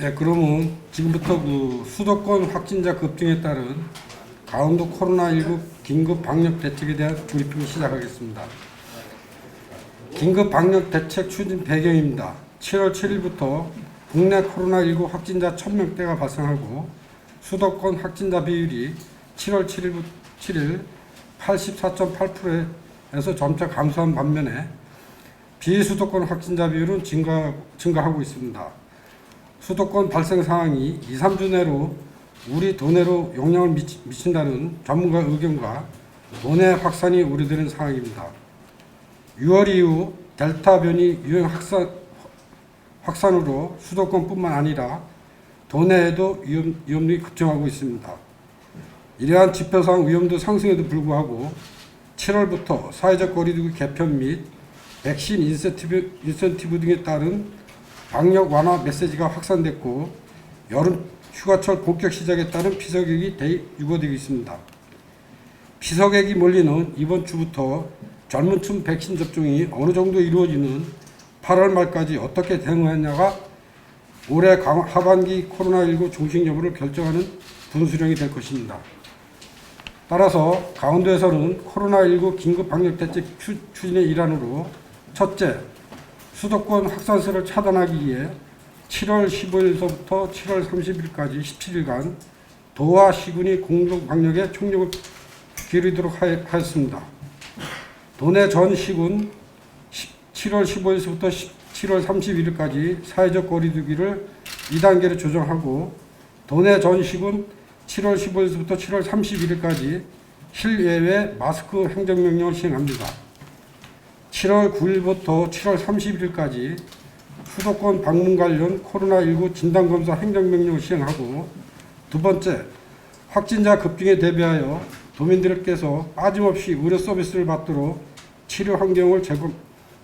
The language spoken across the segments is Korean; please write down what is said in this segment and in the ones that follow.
예, 그러면 지금부터 그 수도권 확진자 급증에 따른 강원도 코로나19 긴급 방역 대책에 대한 브리핑 시작하겠습니다. 긴급 방역 대책 추진 배경입니다. 7월 7일부터 국내 코로나19 확진자 1000명대가 발생하고 수도권 확진자 비율이 7월 7일, 7일 84.8%에 서 점차 감소한 반면에 비수도권 확진자 비율은 증가, 증가하고 있습니다. 수도권 발생 상황이 2, 3주 내로 우리 도내로 영향을 미치, 미친다는 전문가 의견과 도내 확산이 우려되는 상황입니다. 6월 이후 델타 변이 유행 확산, 확산으로 수도권뿐만 아니라 도내에도 위험, 위험이 급증하고 있습니다. 이러한 지표상 위험도 상승에도 불구하고 7월부터 사회적 거리두기 개편 및 백신 인센티브, 인센티브 등에 따른 방역 완화 메시지가 확산됐고 여름 휴가철 본격 시작에 따른 피서객이 대 유보되고 있습니다. 피서객이 몰리는 이번 주부터 젊은 층 백신 접종이 어느 정도 이루어지는 8월 말까지 어떻게 대응하느냐가 올해 강- 하반기 코로나19 종식 여부를 결정하는 분수령이 될 것입니다. 따라서 강원도에서는 코로나19 긴급 방역 대책 추- 추진의 일환으로 첫째, 수도권 확산세를 차단하기 위해 7월 15일서부터 7월 30일까지 17일간 도와 시군이 공동 방역에 총력을 기울이도록 하였- 하였습니다. 도내 전 시군 7월 15일서부터 7월 31일까지 사회적 거리두기를 2단계로 조정하고 도내 전 시군 7월 15일서부터 7월 31일까지 실외외 마스크 행정명령을 시행합니다. 7월 9일부터 7월 31일까지 수도권 방문 관련 코로나19 진단검사 행정명령을 시행하고 두 번째, 확진자 급증에 대비하여 도민들께서 빠짐없이 의료 서비스를 받도록 치료 환경을 제공,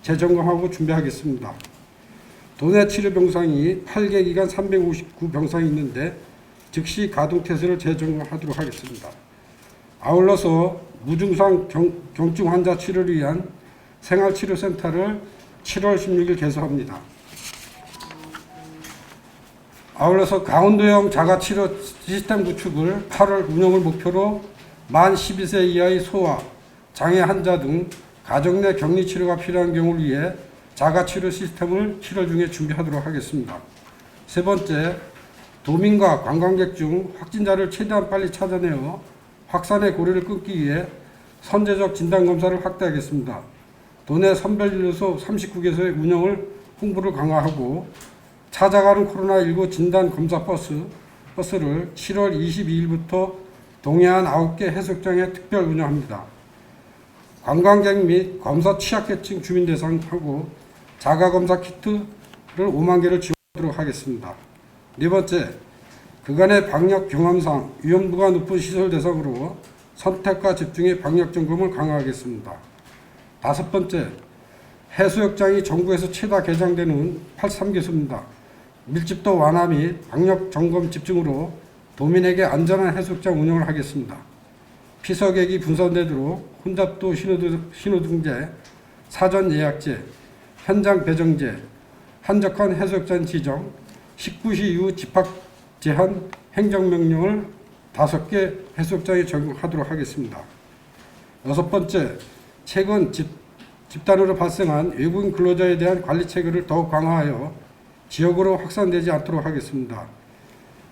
재점검하고 준비하겠습니다. 도내 치료 병상이 8개 기간 359 병상이 있는데 즉시 가동 태세를 재점검하도록 하겠습니다. 아울러서 무증상 경, 경증 환자 치료를 위한 생활치료센터를 7월 16일 개소합니다. 아울러서 강원도형 자가치료 시스템 구축을 8월 운영을 목표로 만 12세 이하의 소아, 장애 환자 등 가정 내 격리 치료가 필요한 경우를 위해 자가치료 시스템을 7월 중에 준비하도록 하겠습니다. 세 번째, 도민과 관광객 중 확진자를 최대한 빨리 찾아내어 확산의 고리를 끊기 위해 선제적 진단검사를 확대하겠습니다. 도내 선별진료소 39개소의 운영을 홍보를 강화하고 찾아가는 코로나19 진단검사 버스, 버스를 7월 22일부터 동해안 9개 해수욕장에 특별 운영합니다. 관광객 및 검사 취약계층 주민 대상하고 자가검사 키트를 5만 개를 지원하도록 하겠습니다. 네 번째, 그간의 방역 경험상 위험도가 높은 시설 대상으로 선택과 집중의 방역 점검을 강화하겠습니다. 다섯 번째, 해수욕장이 전국에서 최다 개장되는 83개소입니다. 밀집도 완화 및 방역 점검 집중으로 도민에게 안전한 해수욕장 운영을 하겠습니다. 피서객이 분산되도록 혼잡도 신호등, 신호등제, 사전 예약제, 현장 배정제, 한적한 해수욕장 지정, 19시 이후 집합 제한 행정명령을 다섯 개 해수욕장에 적용하도록 하겠습니다. 여섯 번째, 최근 집, 집단으로 발생한 외국인 근로자에 대한 관리 체계를 더욱 강화하여 지역으로 확산되지 않도록 하겠습니다.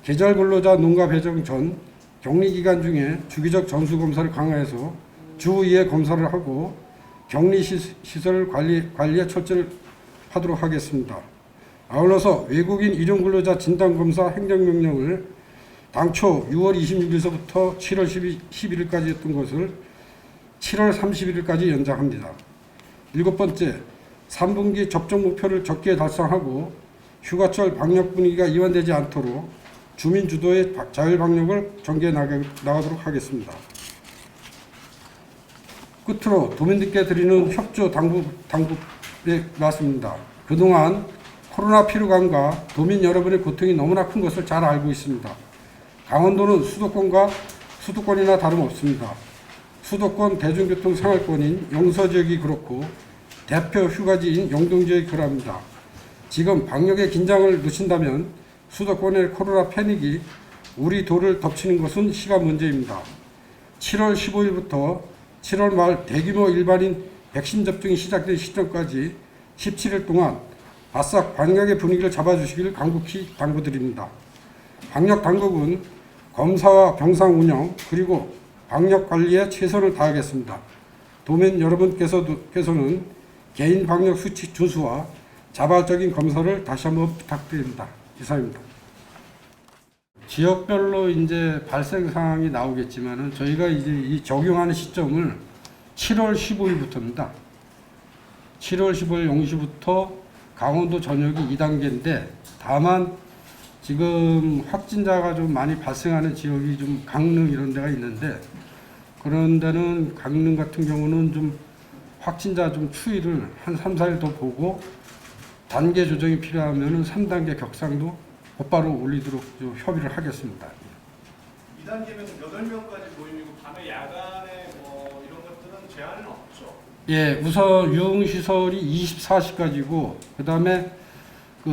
계절 근로자 농가 배정 전 격리 기간 중에 주기적 전수 검사를 강화해서 주 2회 검사를 하고 격리 시- 시설 관리 관리에 철저를 하도록 하겠습니다. 아울러서 외국인 일용 근로자 진단 검사 행정 명령을 당초 6월 26일서부터 7월 12, 11일까지 했던 것을 7월 31일까지 연장합니다. 일곱 번째, 3분기 접종 목표를 적게 달성하고 휴가철 방역 분위기가 이완되지 않도록 주민 주도의 바- 자율 방역을 전개해 나가, 나가도록 하겠습니다. 끝으로 도민들께 드리는 협조 당부, 당부에 나왔습니다. 그동안 코로나 피로감과 도민 여러분의 고통이 너무나 큰 것을 잘 알고 있습니다. 강원도는 수도권과 수도권이나 다름없습니다. 수도권 대중교통 생활권인 영서 지역이 그렇고 대표 휴가지인 영동지의 글합니다. 지금 방역의 긴장을 놓친다면 수도권의 코로나 패닉이 우리 도를 덮치는 것은 시간 문제입니다. 7월 15일부터 7월 말 대규모 일반인 백신 접종이 시작된 시점까지 17일 동안 바싹 방역의 분위기를 잡아주시길 간곡히 당부드립니다. 방역 당국은 검사와 병상 운영 그리고 방역 관리에 최선을 다하겠습니다. 도민 여러분께서는 개인 방역 수칙 준수와 자발적인 검사를 다시 한번 부탁드립니다. 이상입니다. 지역별로 이제 발생 상황이 나오겠지만은 저희가 이제 이 적용하는 시점을 7월 15일부터입니다. 7월 15일 0시부터 강원도 전역이 2단계인데 다만 지금 확진자가 좀 많이 발생하는 지역이 좀 강릉 이런 데가 있는데 그런 데는 강릉 같은 경우는 좀 확진자 좀 추이를 한 3, 4일 더 보고 단계 조정이 필요하면은 3단계 격상도 곧바로 올리도록 좀 협의를 하겠습니다. 2단계면 8명까지 모임이고 밤에 야간에 뭐 이런 것들은 제한은 없죠. 예, 우선 유흥시설이 24시까지고 그 다음에 그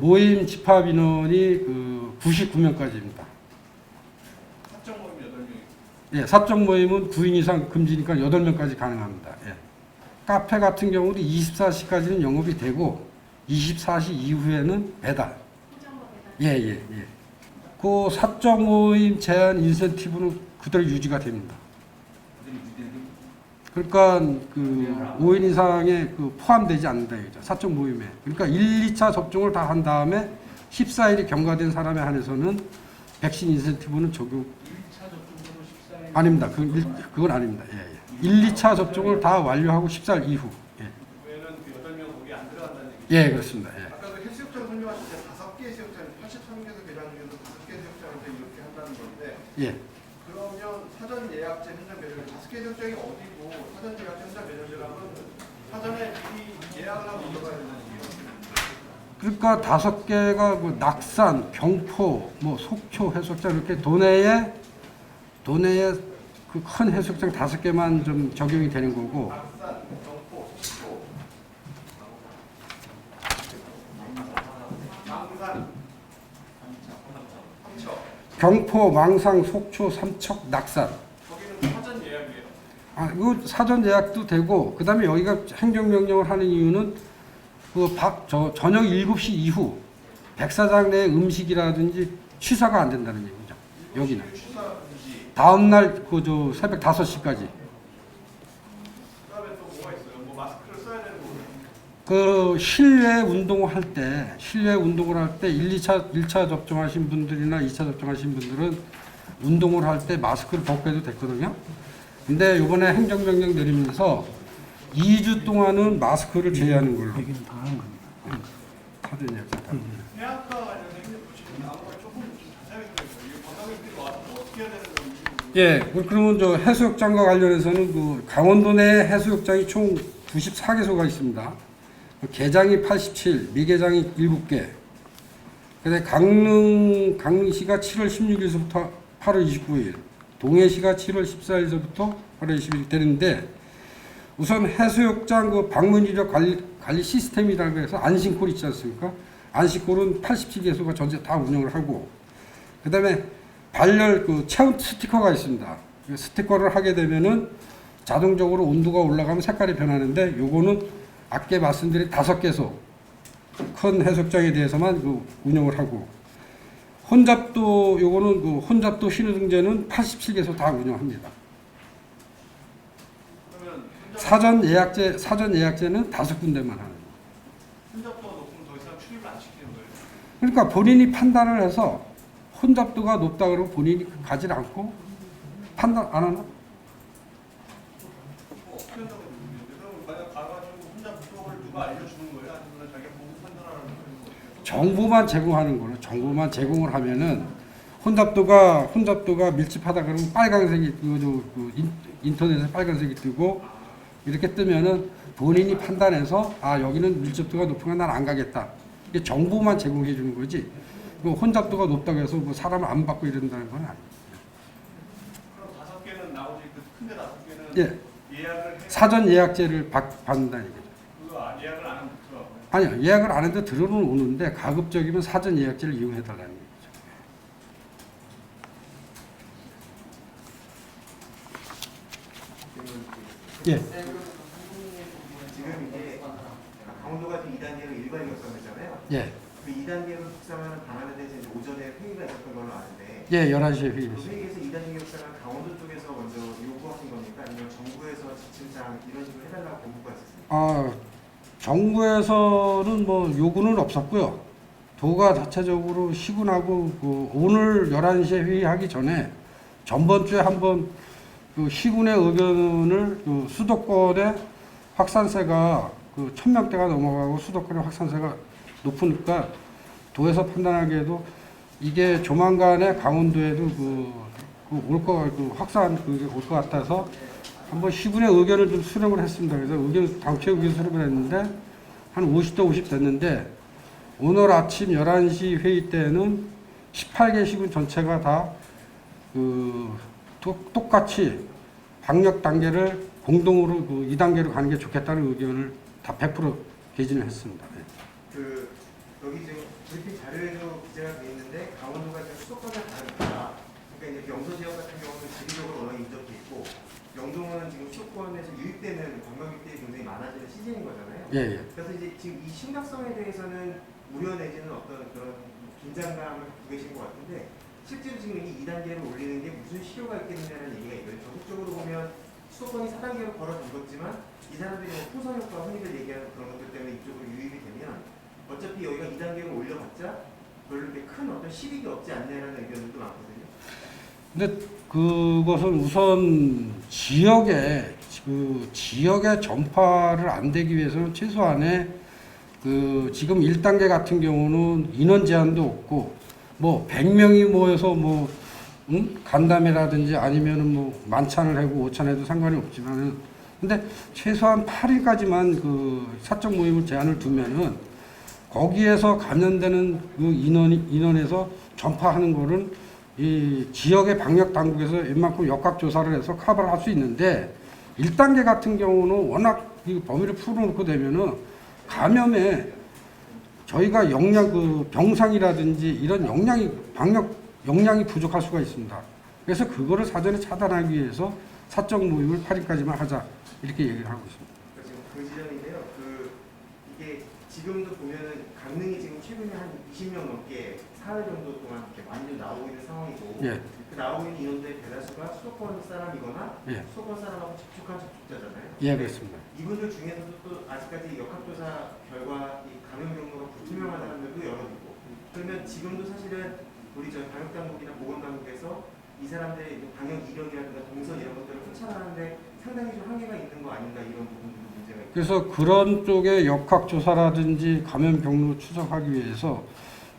모임 집합 인원이 그 99명까지입니다. 사적 모임 8명이고 예, 사적 모임은 9인 이상 금지니까 8명까지 가능합니다. 예. 카페 같은 경우도 24시까지는 영업이 되고 24시 이후에는 배달. 예, 예, 예. 그 사적 모임 제한 인센티브는 그대로 유지가 됩니다. 그러니까 그 5인 이상에 그 포함되지 않는다 이거죠. 사적 모임에. 그러니까 1, 2차 접종을 다 한 다음에 14일이 경과된 사람에 한해서는 백신 인센티브는 적용 1차 접종으로 14일 아닙니다. 그 일, 그건 아닙니다. 예, 예. 1, 2차 접종을 다 완료하고 14일 이후. 예, 그 8명 거기 안 들어간다는 얘기죠. 예 그렇습니다. 예. 아까 그 해수욕장 설명하실 때 다섯 개의 해수욕장, 83개소 개장 중에서 다섯 개의 해수욕장을 이제 이렇게 한다는 건데 예. 그러면 사전 예약제 현장 배정 다섯 개 해수욕장이 어디 그러니까 다섯 개가 그 낙산, 경포, 뭐 속초 해수욕장 이렇게 도내에 도내에 그 큰 해수욕장 다섯 개만 좀 적용이 되는 거고 경포, 망상, 속초, 삼척, 낙산. 거기는 사전 예약이에요. 아, 이거 사전 예약도 되고 그 다음에 여기가 행정명령을 하는 이유는 그 박, 저, 저녁 7시 이후 백사장 내 음식이라든지 취사가 안 된다는 얘기죠. 여기는. 취사 금지 다음 날 그 저 새벽 5시까지. 그다음에 또 뭐가 있어요? 뭐. 그 실내 운동을 할 때, 실내 운동을 할 때 1, 2차, 1차 접종하신 분들이나 2차 접종하신 분들은 운동을 할 때 마스크를 벗고 해도 됐거든요. 근데 이번에 행정명령 내리면서 2주 동안은 마스크를 제외하는 걸로. 얘기는 다 하는 겁니다. 사전 예약 다. 예, 그- 그러면 저 해수욕장과 관련해서는 그 강원도 내 해수욕장이 총 94개소가 있습니다. 개장이 87, 미개장이 7개. 근데 강릉 강릉시가 7월 16일서부터 8월 29일, 동해시가 7월 14일서부터 8월 20일 되는데 우선 해수욕장 그 방문 이력 관리, 관리 시스템이라고 해서 안심콜 있지 않습니까? 안심콜은 87개소가 전체 다 운영을 하고 그 다음에 발열 그 체온 스티커가 있습니다. 그 스티커를 하게 되면은 자동적으로 온도가 올라가면 색깔이 변하는데 요거는 아까 말씀드린 다섯 개소 큰 해수욕장에 대해서만 그 운영을 하고 혼잡도 요거는 그 혼잡도 신호등제는 87개소 다 운영합니다. 사전 예약제 사전 예약제는 다섯 군데만 하는. 거예요. 혼잡도가 높으면 더 이상 출입을 안 시키는 거예요. 그러니까 본인이 판단을 해서 혼잡도가 높다 그러면 본인이 가지 않고 판단 안? 뭐 어떻게 한다고 모르겠는데 그럼 만약 가가지고 혼잡도를 누가 알려주는 거예요? 아니면 자기가 보고 판단하라는 거예요? 정보만 제공하는 거로 정보만 제공을 하면은 혼잡도가 혼잡도가 밀집하다 그러면 빨간색이 그, 그 인- 인터넷에 빨간색이 뜨고 이렇게 뜨면은 본인이 판단해서 아 여기는 밀집도가 높으면 난 안 가겠다 이게 정보만 제공해 주는 거지 그 혼잡도가 높다고 해서 뭐 사람을 안 받고 이런다는 건 아니에요. 그럼 다섯 개는 나오지 그 큰데 다섯 개는 예 예약을 해. 사전 예약제를 받, 받는다는 얘기죠. 그 아니요 예약을 안 해도 들어는 오는데 가급적이면 사전 예약제를 이용해 달라는 거죠. 예 이제 강원도가 지금 2단계로 일반 격상했잖아요. 예. 그 2단계로 격상하는 방안에 대해서 이제 오전에 회의가 있었던 걸로 아는데 예, 11시에 그 회의했어요. 회의에서 2단계 격상을 강원도 쪽에서 먼저 요구하신 겁니까? 아니면 정부에서 지침상 이런 식으로 해달라고 공부가 있었습니까? 아, 정부에서는 뭐 요구는 없었고요. 도가 자체적으로 시군하고 그 오늘 11시에 회의하기 전에 전번 주에 한번 그 시군의 의견을 그 수도권의 확산세가 그 천명대가 넘어가고 수도권의 확산세가 높으니까 도에서 판단하기에도 이게 조만간에 강원도에도 그, 그 올거 그 확산 그올것 같아서 한번 시군의 의견을 좀 수렴을 했습니다. 그래서 의견 당초 의견 수렴을 했는데 한 50대 50 됐는데 오늘 아침 11시 회의 때는 18개 시군 전체가 다 그 똑같이 방역 단계를 공동으로 그 2단계로 가는 게 좋겠다는 의견을 다 100% 개진을 했습니다. 여기 지금 브리핑 자료에도 기재가 돼 있는데 강원도가 지금 수도권과 다르다. 그러니까 이제 영서 지역 같은 경우는 지리적으로 워낙 인접해 있고 영동은 지금 수도권에서 유입되는 관광 객들이 굉장히 많아지는 시즌인 거잖아요. 예, 예. 그래서 이제 지금 이 심각성에 대해서는 우려 내지는 어떤 그런 긴장감을 갖고 계신 것 같은데 실제로 지금 이 2단계를 올리는 게 무슨 실효가 있겠느냐는 얘기가 있거든요. 전국적으로 보면 수도권이 4단계로 걸어들었지만 이 사람들이 뭐 풍선 효과 흔히들 얘기하는 그런 것들 때문에 이쪽으로 유입이 되면 어차피 여기가 2단계로 올려봤자 별로 이렇게 큰 어떤 실익이 없지 않냐는 의견들도 많거든요. 근데 그것은 우선 지역에 그 지역의 전파를 안 되기 위해서는 최소한의 그 지금 1단계 같은 경우는 인원 제한도 없고 뭐 100명이 모여서 뭐 응? 간담회라든지 아니면은 뭐 만찬을 하고 오찬해도 상관이 없지만은 근데 최소한 8일까지만 그 사적 모임을 제한을 두면은 거기에서 감염되는 그 인원이 인원에서 전파하는 거는 이 지역의 방역 당국에서 웬만큼 역학 조사를 해서 커버를 할 수 있는데 1단계 같은 경우는 워낙 이 범위를 풀어놓고 되면은 감염에 저희가 역량 그 병상이라든지 이런 역량이 방역 역량이 부족할 수가 있습니다. 그래서 그거를 사전에 차단하기 위해서 사적 모임을 8일까지만 하자 이렇게 얘기를 하고 있습니다. 그러니까 지금 그 지점인데요. 그 이게 지금도 보면은 강릉이 지금 최근에 한 20명 넘게 사흘 정도 동안 이렇게 많이 좀 나오고 있는 상황이고 예, 그 나오고 있는 인원들의 대다수가 수도권 사람이거나 예, 수도권 사람하고 접촉한 접촉자잖아요. 예, 그렇습니다. 이분들 중에서도 또 아직까지 역학조사 결과 이 감염 경로가 불투명한 사람들도 여러 있고 그러면 지금도 사실은 우리 저 방역당국이나 보건당국에서 이 사람들의 이제 방역 이력이라든가 동선 이런 것들을 쫓아가는데 상당히 좀 한계가 있는 거 아닌가 이런 부분도 문제가 있고 그래서 그런 쪽의 역학 조사라든지 감염 경로 추적하기 위해서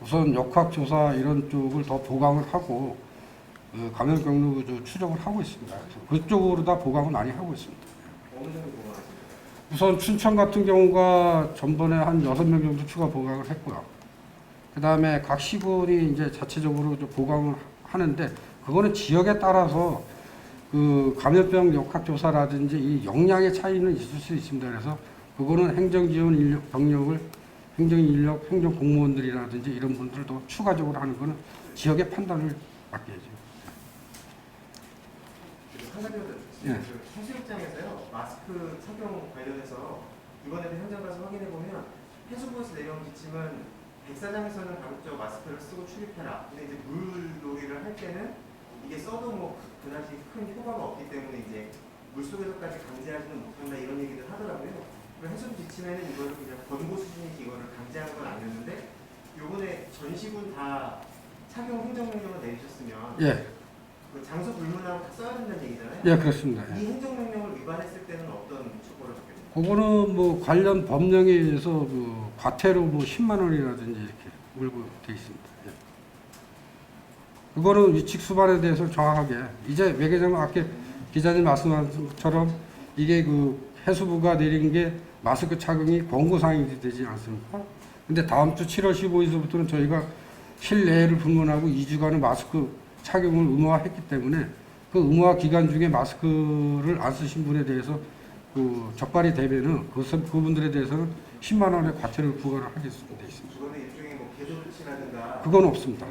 우선 역학 조사 이런 쪽을 더 보강을 하고 그 감염 경로 저 추적을 하고 있습니다. 그쪽으로 다 보강을 많이 하고 있습니다. 어느 정도 보관하십니까? 우선 춘천 같은 경우가 전번에 한 여섯 명 정도 추가 보강을 했고요. 그 다음에 각 시군이 이제 자체적으로 좀 보강을 하는데 그거는 지역에 따라서 그 감염병 역학조사라든지 이 역량의 차이는 있을 수 있습니다. 그래서 그거는 행정지원 인력, 병력을 행정인력, 행정공무원들이라든지 이런 분들도 추가적으로 하는 거는 지역의 판단을 맡겨야죠. 더 예. 그 해수욕장에서요 마스크 착용 관련해서 이번에도 현장 가서 확인해 보면 해수부에서 내려온 지침은 백사장에서는 가급적 마스크를 쓰고 출입해라. 근데 이제 물놀이를 할 때는 이게 써도 뭐 그- 그다지 큰 효과가 없기 때문에 이제 물 속에서까지 강제하지는 못한다 이런 얘기를 하더라고요. 그 해수부 지침에는 이거를 그냥 권고 수준이지 이거를 강제하는 건 아니었는데 요번에 전시군 다 착용 행정명령을 내리셨으면 예, 그 장소 불문하고 다 써야 된다는 얘기잖아요. 예, 그렇습니다. 예. 이 행정명령을 위반했을 때는 어떤 처벌을 받게 됩니까? 그거는 뭐 관련 법령에 의해서 그 과태료 뭐 10만 원이라든지 이렇게 물고 돼 있습니다. 예. 그거는 위칙 수반에 대해서 정확하게 이제 외교장 아까 기자님 말씀하신 것처럼 이게 그 해수부가 내린 게 마스크 착용이 권고사항이 되지 않습니까? 근데 다음 주 7월 15일서부터는 저희가 실내를 불문하고 2주간은 마스크 착용을 의무화했기 때문에 그 의무화 기간 중에 마스크를 안 쓰신 분에 대해서 그 적발이 되면은 그 선- 그분들에 대해서는 10만 원의 과태료를 부과를 하겠습니다. 돼 있습니다. 그거는 일종의 뭐 계도 조치라든가 그건 없습니다.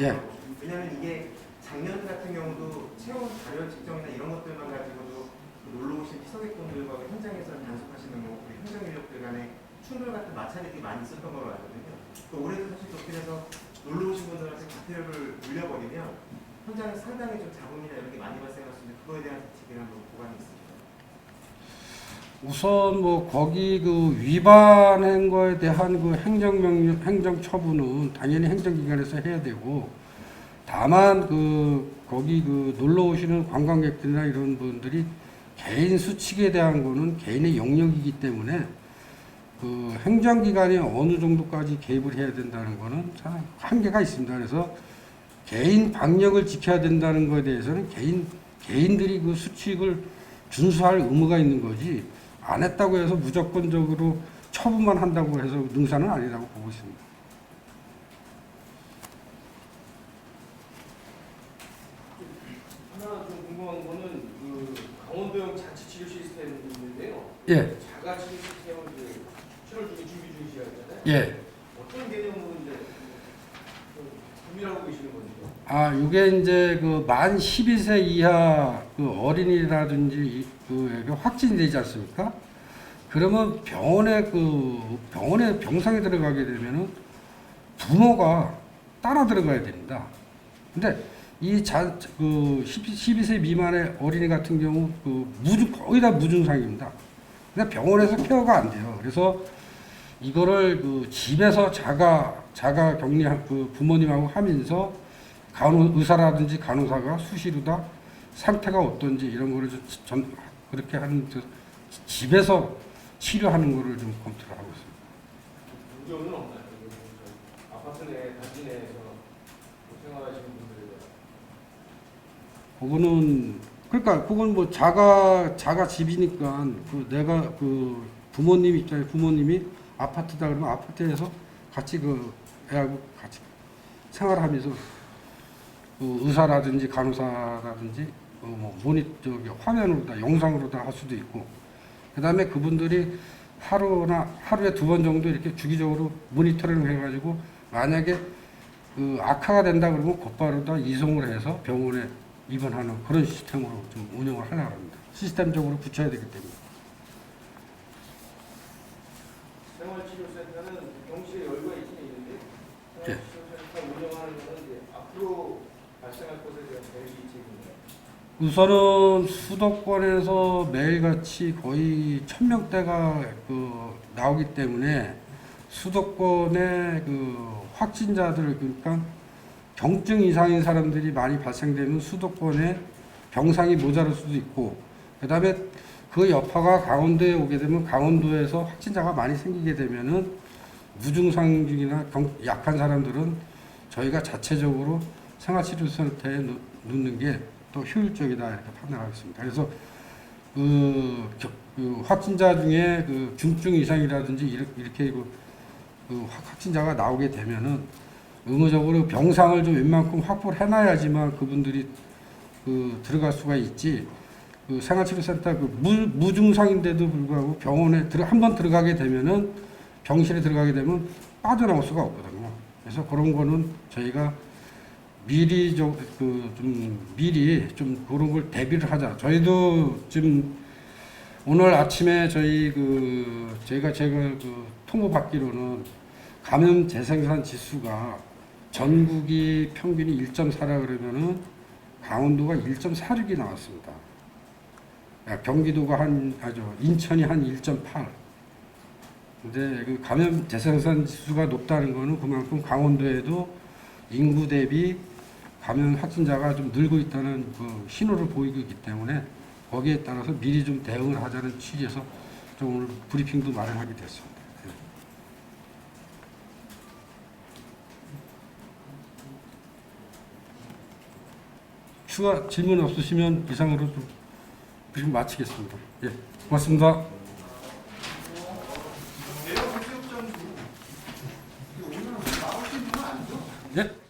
예. 왜냐하면 이게 작년 같은 경우도 채용 자료 측정이나 이런 것들만 가지고도 그 놀러 오신 피서객분들과 그 현장에서 단속하시는 뭐 우리 행정 인력들 간의 충돌 같은 마찰이 많이 있었던 걸로 알거든요. 그 올해도 사실 돼서 놀러 오신 분들한테 과태료를 물려버리면 현장에 상당히 좀 잡음이나 이런 게 많이 발생할 수 있는데 그거에 대한 대책이랑 뭐 보관이 있습니다. 우선 뭐 거기 그 위반한 거에 대한 그 행정명령 행정 처분은 당연히 행정기관에서 해야 되고 다만 그 거기 그 놀러 오시는 관광객들이나 이런 분들이 개인 수칙에 대한 거는 개인의 영역이기 때문에 그 행정기관이 어느 정도까지 개입을 해야 된다는 거는 참 한계가 있습니다. 그래서 개인 방역을 지켜야 된다는 거에 대해서는 개인 개인들이 그 수칙을 준수할 의무가 있는 거지 안 했다고 해서 무조건적으로 처분만 한다고 해서 능사는 아니라고 보고 있습니다. 하나 좀 궁금한 거는 그 강원도형 자치치료 시스템이 있는데요. 예, 자가 치료 시스템을 이제 7월 중에 준비 중이시잖아요. 예. 어떤 개념으로 이제 좀 준비하고 계시는 건지요? 아, 이게 이제 그 만 12세 이하 그 어린이라든지 이- 그 이게 확진이 되지 않습니까? 그러면 병원에 그 병원에 병상에 들어가게 되면은 부모가 따라 들어가야 됩니다. 근데 이 자, 그 12세 미만의 어린이 같은 경우 그 무증 거의 다 무증상입니다. 근데 병원에서 케어가 안 돼요. 그래서 이거를 그 집에서 자가 자가 격리한 그 부모님하고 하면서 간호 의사라든지 간호사가 수시로 다 상태가 어떤지 이런 거를 좀 전, 그렇게 하는 그 집에서 치료하는 거를 좀 검토를 하고 있습니다. 문제는 없나요? 그 아파트 내 단지 내에서 생활하시는 분들에 대한 그거는 그러니까 그건 뭐 자가 자가 집이니까 그 내가 그 부모님 입장에 부모님이 아파트다 그러면 아파트에서 같이 그 애하고 같이 생활하면서 그 의사라든지 간호사라든지 그뭐 모니 저기 화면으로 다 영상으로 다 할 수도 있고 그다음에 그분들이 하루나 하루에 두 번 정도 이렇게 주기적으로 모니터링을 해가지고 만약에 그 악화가 된다 그러면 곧바로 다 이송을 해서 병원에 입원하는 그런 시스템으로 좀 운영을 하려고 합니다. 시스템적으로 붙여야 되기 때문에. 생활치료센터는 경시에 여유가 있긴 있는데 예. 생활치료센터 운영하는 거는 앞으로 발생할 것에 대한 대비책입니다. 우선은 수도권에서 매일같이 거의 천 명대가 그 나오기 때문에 수도권의 그 확진자들 그러니까 경증 이상인 사람들이 많이 발생되면 수도권에 병상이 모자랄 수도 있고 그다음에 그 여파가 강원도에 오게 되면 강원도에서 확진자가 많이 생기게 되면은 무증상중이나 경- 약한 사람들은 저희가 자체적으로 생활치료센터에 놓- 놓는 게또 효율적이다 이렇게 판단하겠습니다. 그래서 그, 겨- 그 확진자 중에 그 중증 이상이라든지 이렇게, 이렇게 그, 그 확- 확진자가 나오게 되면은 의무적으로 병상을 좀 웬만큼 확보를 해놔야지만 그분들이 그 들어갈 수가 있지. 그 생활치료센터 그 무, 무증상인데도 불구하고 병원에 들어 한 번 들어가게 되면은 병실에 들어가게 되면 빠져나올 수가 없거든요. 그래서 그런 거는 저희가 미리 좀그좀 미리 좀 그런 걸 대비를 하자. 저희도 지금 오늘 아침에 저희 그 제가 제가 그 통보 받기로는 감염 재생산 지수가 전국이 평균이 1.4라 그러면은 강원도가 1.46이 나왔습니다. 야, 경기도가 한 아주 인천이 한 1.8. 근데 그 감염 재생산 지수가 높다는 거는 그만큼 강원도에도 인구 대비 감염 확진자가 좀 늘고 있다는 그 신호를 보이고 있기 때문에 거기에 따라서 미리 좀 대응을 하자는 취지에서 좀 오늘 브리핑도 마련하게 됐습니다. 예. 추가 질문 없으시면 이상으로 좀 마치겠습니다. 예, 고맙습니다. 예.